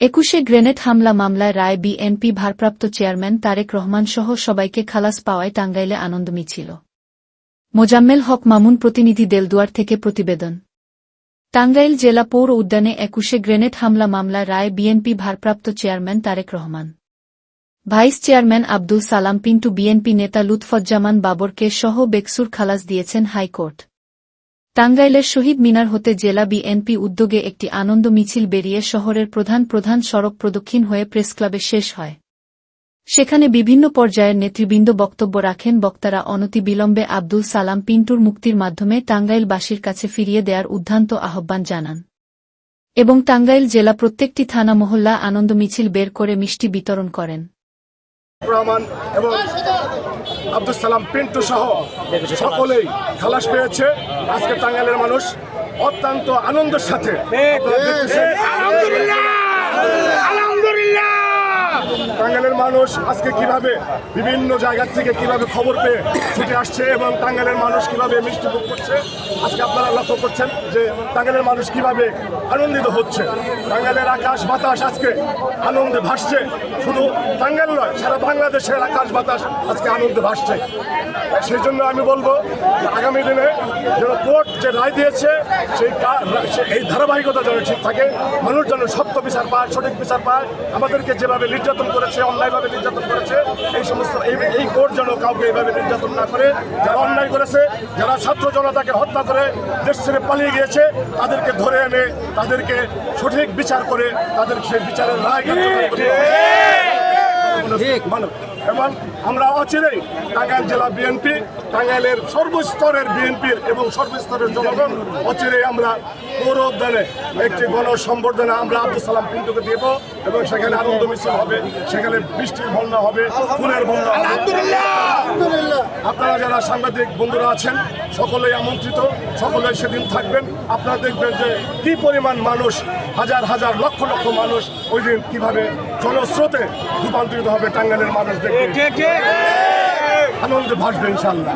একুশে গ্রেনেড হামলা মামলায় রায় বিএনপি ভারপ্রাপ্ত চেয়ারম্যান তারেক রহমান সহ সবাইকে খালাস পাওয়ায় টাঙ্গাইলে আনন্দ মিছিল। মোজাম্মেল হক মামুন প্রতিনিধি দেলদুয়ার থেকে প্রতিবেদন। টাঙ্গাইল জেলা পৌর উদ্যানে একুশে গ্রেনেড হামলা মামলায় রায় বিএনপি ভারপ্রাপ্ত chairman Tarique Rahman. Vice chairman Abdul Salam Pintu BNP নেতা লুৎফজ্জামান বাবরকে সহ বেকসুর খালাস দিয়েছেন হাইকোর্ট। টাঙ্গাইলের শহীদ মিনার হতে জেলা বিএনপি উদ্যোগে একটি আনন্দ মিছিল বেরিয়ে শহরের প্রধান প্রধান সড়ক প্রদক্ষিণ হয়ে প্রেসক্লাবে শেষ হয়। সেখানে বিভিন্ন পর্যায়ের নেতৃবৃন্দ বক্তব্য রাখেন বক্তারা অনতি অনতিবিলম্বে আব্দুল সালাম পিন্টুর মুক্তির মাধ্যমে টাঙ্গাইলবাসীর কাছে ফিরিয়ে দেওয়ার উদ্ধান্ত আহ্বান জানান। এবং টাঙ্গাইল জেলা প্রত্যেকটি থানা মহল্লা আনন্দ মিছিল বের করে মিষ্টি বিতরণ করেন। রহমান এবং আব্দুল সালাম পিন্টু সহ সকলেই খালাস পেয়েছে। আজকে টাঙ্গাইলের মানুষ অত্যন্ত আনন্দের সাথে। মানুষ আজকে কীভাবে বিভিন্ন জায়গা থেকে কীভাবে খবর পেয়ে ছুটে আসছে এবং টাঙ্গাইলের মানুষ কীভাবে মিষ্টি ভোগ করছে, আজকে আপনারা লক্ষ্য করছেন যে টাঙ্গাইলের মানুষ কীভাবে আনন্দিত হচ্ছে। টাঙ্গাইলের আকাশ বাতাস আজকে আনন্দে ভাসছে। শুধু টাঙ্গাইল নয়, সারা বাংলাদেশের আকাশ বাতাস আজকে আনন্দে ভাসছে। সেই জন্য আমি বলব আগামী দিনে যেন কোর্ট যে রায় দিয়েছে, সেই এই ধারাবাহিকতা যেন ঠিক থাকে। মানুষ যেন সত্য বিচার পায়, সঠিক বিচার পায়। আমাদেরকে যেভাবে নির্যাতন করেছে অন্যায়ভাবে নির্যাতন করেছে, এই সমস্ত এই কোর্ট যেন কাউকে এইভাবে নির্যাতন না করে, যারা অন্যায় করেছে, যারা ছাত্র জনতাকে হত্যা করে দেশ ছেড়ে পালিয়ে গিয়েছে, তাদেরকে ধরে এনে, তাদেরকে সঠিক বিচার করে তাদের সেই বিচারের রায় কার্যকর করতে মানব এবং আমরা অচিরেই টাঙ্গাইল জেলা বিএনপি টাঙ্গাইলের সর্বস্তরের বিএনপির এবং সর্বস্তরের জনগণ অচিরেই আমরা পৌর উদ্যানে একটি গণ সম্বর্ধনা আমরা আব্দুল সালাম পিন্টুকে দেব এবং সেখানে আনন্দ মিছিল হবে সেখানে বৃষ্টির বন্যা হবে ফুলের বন্যা হবে। আপনারা যারা সাংবাদিক বন্ধুরা আছেন সকলেই আমন্ত্রিত। সকলেই সেদিন থাকবেন আপনারা দেখবেন যে কি পরিমাণ মানুষ হাজার হাজার লক্ষ লক্ষ মানুষ ওই দিন কীভাবে জনস্রোতে রূপান্তরিত হবে টাঙ্গালের মানুষ দেখবে আনন্দে ভাসবে ইনশাল্লাহ